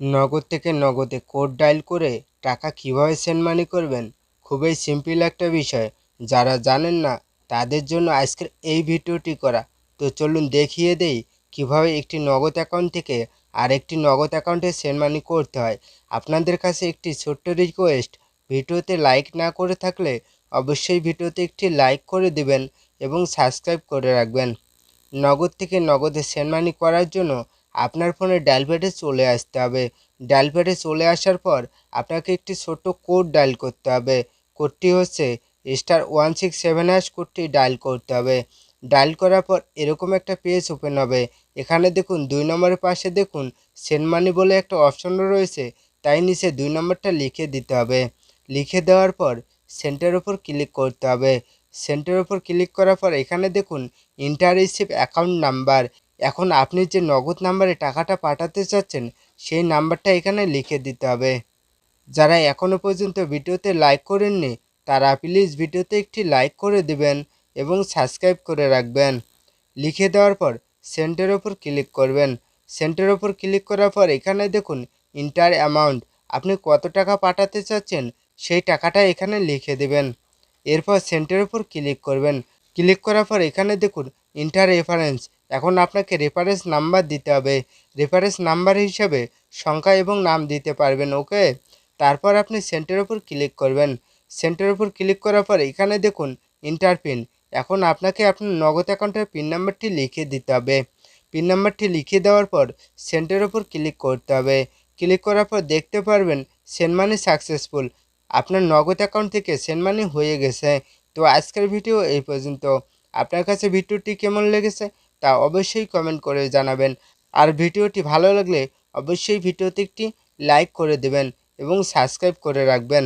নগদ থেকে নগদে কোড ডায়াল করে টাকা কীভাবে সেন্ড মানি করবেন? খুবই সিম্পল একটা বিষয়। যারা জানেন না, তাদের জন্য আজকের এই ভিডিওটি করা। তো চলুন দেখিয়ে দেই কীভাবে একটি নগদ অ্যাকাউন্ট থেকে আরেকটি নগদ অ্যাকাউন্টে সেন্ড মানি করতে হয়। আপনাদের কাছে একটি ছোট্ট রিকোয়েস্ট ভিডিওতে লাইক না করে থাকলে অবশ্যই ভিডিওতে একটি লাইক করে দেবেন এবং সাবস্ক্রাইব করে রাখবেন। নগদ থেকে নগদে সেন্ড মানি করার জন্য আপনার ফোনে ডায়াল প্যাডে চলে আসতে হবে। ডায়াল প্যাডে চলে আসার পর আপনাকে একটি ছোট্ট কোড ডায়াল করতে হবে। কোডটি হচ্ছে star one six seven hash কোডটি ডায়াল করতে হবে। ডায়াল করার পর এরকম একটা পেজ ওপেন হবে। এখানে দেখুন, দুই নম্বরের পাশে দেখুন সেন্ড মানি বলে একটা অপশন রয়েছে, তাই নিচে দুই নম্বরটা লিখে দিতে হবে। লিখে দেওয়ার পর সেন্টার ওপর ক্লিক করতে হবে। সেন্টার ওপর ক্লিক করার পর এখানে দেখুন ইন্টার অ্যাকাউন্ট নাম্বার এখন আপনি যে নগদ নাম্বারে টাকাটা পাঠাতে চাচ্ছেন, সেই নাম্বারটা এখানে লিখে দিতে হবে। যারা এখনও পর্যন্ত ভিডিওতে লাইক করেননি, তারা প্লিজ ভিডিওতে একটি লাইক করে দিবেন এবং সাবস্ক্রাইব করে রাখবেন। লিখে দেওয়ার পর সেন্টের ওপর ক্লিক করবেন। সেন্টের ওপর ক্লিক করার পর এখানে দেখুন ইন্টার অ্যামাউন্ট আপনি কত টাকা পাঠাতে চাচ্ছেন, সেই টাকাটা এখানে লিখে দেবেন। এরপর সেন্টের ওপর ক্লিক করবেন। ক্লিক করার পর এখানে দেখুন ইন্টার রেফারেন্স এখন আপনাকে রেফারেন্স নাম্বার দিতে হবে। রেফারেন্স নাম্বার হিসাবে সংখ্যা এবং নাম দিতে পারবেন ওকে তারপর আপনি সেন্টের ওপর ক্লিক করবেন। সেন্টের ওপর ক্লিক করার পর এখানে দেখুন ইন্টার পিন এখন আপনাকে আপনার নগদ অ্যাকাউন্টের পিন নাম্বারটি লিখে দিতে হবে। পিন নাম্বারটি লিখে দেওয়ার পর সেন্টের ওপর ক্লিক করতে হবে। ক্লিক করার পর দেখতে পারবেন সেন্ড মানি সাকসেসফুল আপনার নগদ অ্যাকাউন্ট থেকে সেন্ড মানি হয়ে গেছে। তো আজকের ভিডিও এই পর্যন্ত। আপনার কাছে ভিডিওটি কেমন লেগেছে? তা অবশ্যই কমেন্ট করে জানাবেন। আর ভিডিওটি ভালো লাগলে অবশ্যই ভিডিওতে একটি লাইক করে দেবেন এবং সাবস্ক্রাইব করে রাখবেন।